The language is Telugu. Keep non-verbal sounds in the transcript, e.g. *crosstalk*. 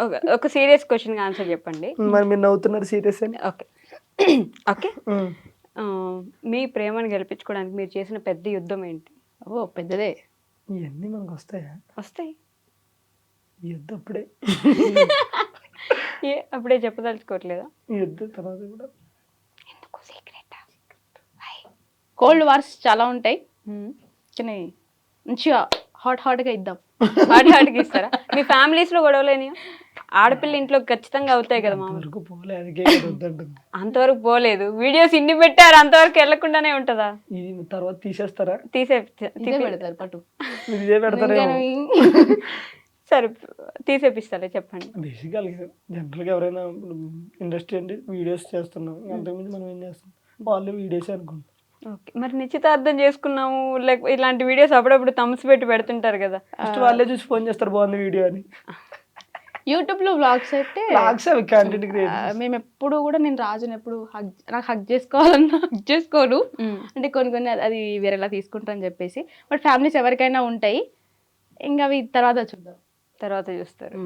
ఒక- ఒక సీరియస్ క్వశ్చన్ ఆన్సర్ చెప్పండి. మరి మీరు నవ్వుతున్నారు సీరియస్ అని? ఓకే. ఓకే. మీ ప్రేమను గెలిపించుకోవడానికి మీరు చేసిన పెద్ద యుద్ధం ఏంటి? ఓ పెద్దదే. ఇవన్నీ మనకు వస్తాయా? వస్తాయి. యుద్ధం అప్పుడే. ఏ అప్పుడే చెప్పదలుచుకోవట్లేదా? యుద్ధం తర్వాత కూడా. ఎందుకు సీక్రెట్ కోల్డ్ వార్స్ చాలా ఉంటాయి. కానీ మంచిగా హాట్ హాట్గా ఇద్దాం. హాట్ హాట్కి ఇస్తారా? మీ ఫ్యామిలీస్లో గొడవలేని ఆడపిల్ల ఇంట్లో ఖచ్చితంగా అవుతాయి కదా మామూలు. వరకు పోలే అందుకే వద్దంటుంది. అంతవరకు పోలేదు. వీడియోస్ ఇన్ని పెట్టారు అంతవరకు వెళ్ళకుండానే ఉంటుందా? ఇది తర్వాత తీసేస్తారా? తీసే పెడతారు పట్టు. సరే తీసేపిస్తాలే చెప్పండి. బేసిక్గా జనరల్గా ఎవరైనా ఇండస్ట్రీ అంటే వీడియోస్ చేస్తున్నాం. అంతకుమించి మనం ఏం చేస్తాం? వాళ్ళు వీడియోస్ అనుకుంటాం ఓకే మరి నిశ్చితార్థం చేసుకున్నాము లేక ఇలాంటి వీడియోస్ అప్పుడప్పుడు థమ్స్ పెట్టి పెడుతుంటారు కదా. ఫస్ట్ వాళ్ళే చూసి ఫోన్ చేస్తారు బాగుంది వీడియో అని. యూట్యూబ్లో బ్లాగ్స్ అయితే అవి కంటెంట్ క్రియేట్ మేము ఎప్పుడు కూడా నేను రాజుని ఎప్పుడు హగ్ నాకు హగ్ చేసుకోవాలన్నా *laughs* హగ్ చేసుకోను. అంటే కొన్ని కొన్ని అది- వేరేలా తీసుకుంటా అని చెప్పేసి. బట్ ఫ్యామిలీస్ ఎవరికైనా ఉంటాయి. ఇంకా అవి తర్వాత చూద్దాం. తర్వాత చూస్తారు.